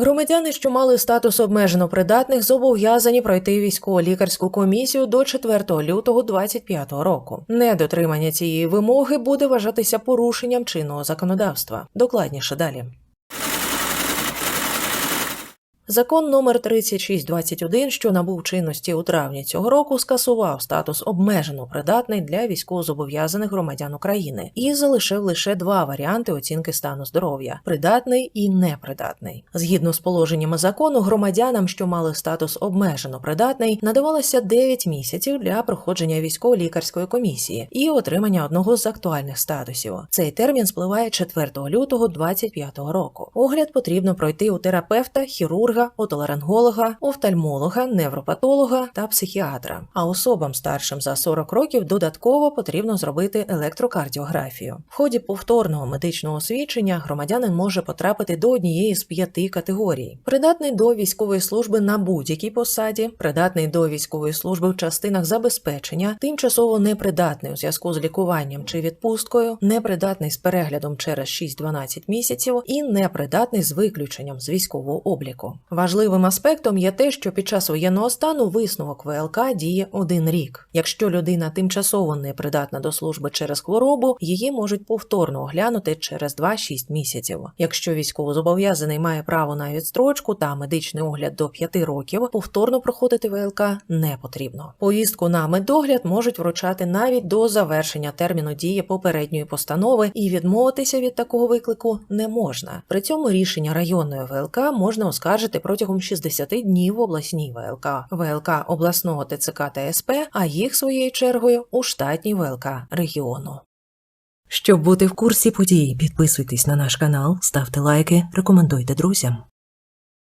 Громадяни, що мали статус обмежено придатних, зобов'язані пройти військово-лікарську комісію до 4 лютого 2025 року. Недотримання цієї вимоги буде вважатися порушенням чинного законодавства. Докладніше далі. Закон номер 3621, що набув чинності у травні цього року, скасував статус обмежено придатний для військовозобов'язаних громадян України і залишив лише два варіанти оцінки стану здоров'я: придатний і непридатний. Згідно з положеннями закону, громадянам, що мали статус обмежено придатний, надавалося 9 місяців для проходження військово-лікарської комісії і отримання одного з актуальних статусів. Цей термін спливає 4 лютого 2025 року. Огляд потрібно пройти у терапевта, хірурга, отоларинголога, офтальмолога, невропатолога та психіатра. А особам старшим за 40 років додатково потрібно зробити електрокардіографію. В ході повторного медичного освідчення громадянин може потрапити до однієї з п'яти категорій: придатний до військової служби на будь-якій посаді, придатний до військової служби в частинах забезпечення, тимчасово непридатний у зв'язку з лікуванням чи відпусткою, непридатний з переглядом через 6-12 місяців і непридатний з виключенням з військового обліку. Важливим аспектом є те, що під час воєнного стану висновок ВЛК діє один рік. Якщо людина тимчасово не придатна до служби через хворобу, її можуть повторно оглянути через 2-6 місяців. Якщо військовозобов'язаний має право на відстрочку та медичний огляд до 5 років, повторно проходити ВЛК не потрібно. Повістку на медогляд можуть вручати навіть до завершення терміну дії попередньої постанови, і відмовитися від такого виклику не можна. При цьому рішення районної ВЛК можна оскаржити протягом 60 днів в обласній ВЛК, ВЛК обласного ТЦК та СП, а їх своєю чергою у штатній ВЛК регіону. Щоб бути в курсі подій, підписуйтесь на наш канал, ставте лайки, рекомендуйте друзям.